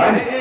বন্ধু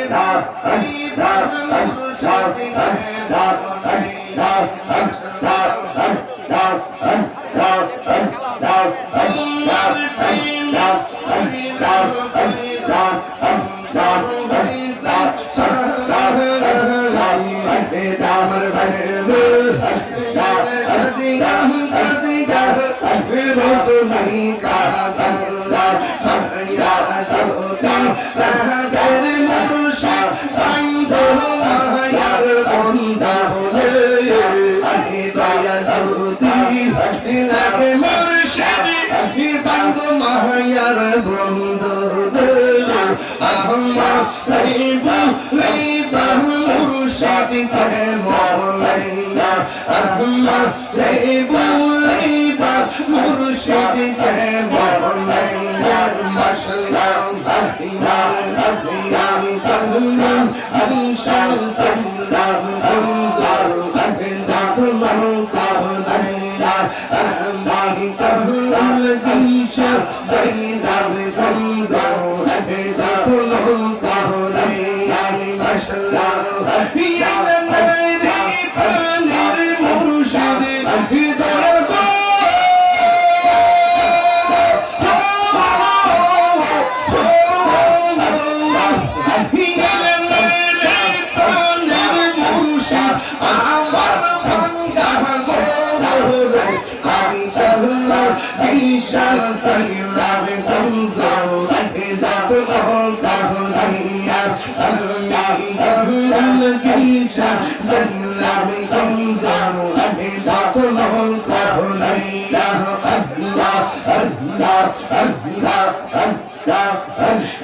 আহমদ রিবু রিবা মুর্শিদ কে মৌলাইয়া আহমদ রিবু রিবা মুর্শিদ কে মৌলাইয়া মাশাআল্লাহ ইয়া ইয়া কাহুম আনশাল সাল্লাম أمي كهل الجيش زينب কাল্লার বিশাল সাইলাম কমজল ইজাত মহল কাহনিয়া আল্লাহ আল্লাহ আল্লাহ আল্লাহ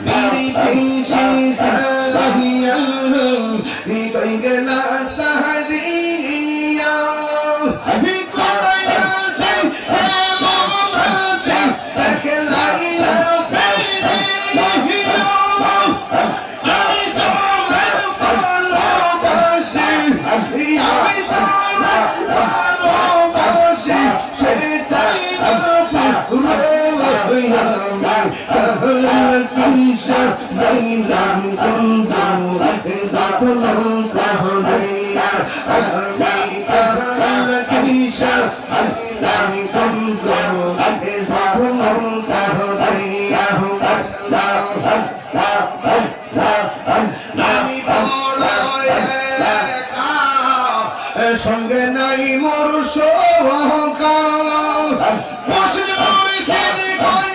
বিরিতি কিসে জিলাম কুঞ্জাম সাথল কহলে সঙ্গে নাই মোর সহকাল মুসলিম সেদিকে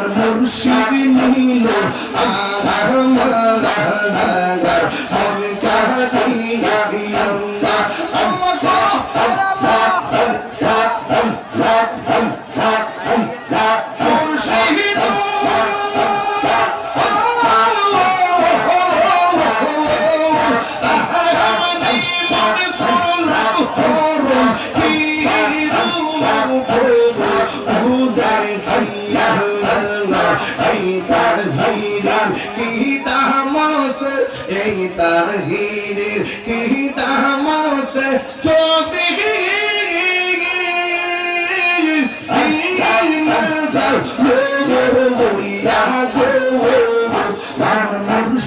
আমার মুর্শিদ নীল আমার মালা তার হীরের কি তা মাস এই তা হীরের কি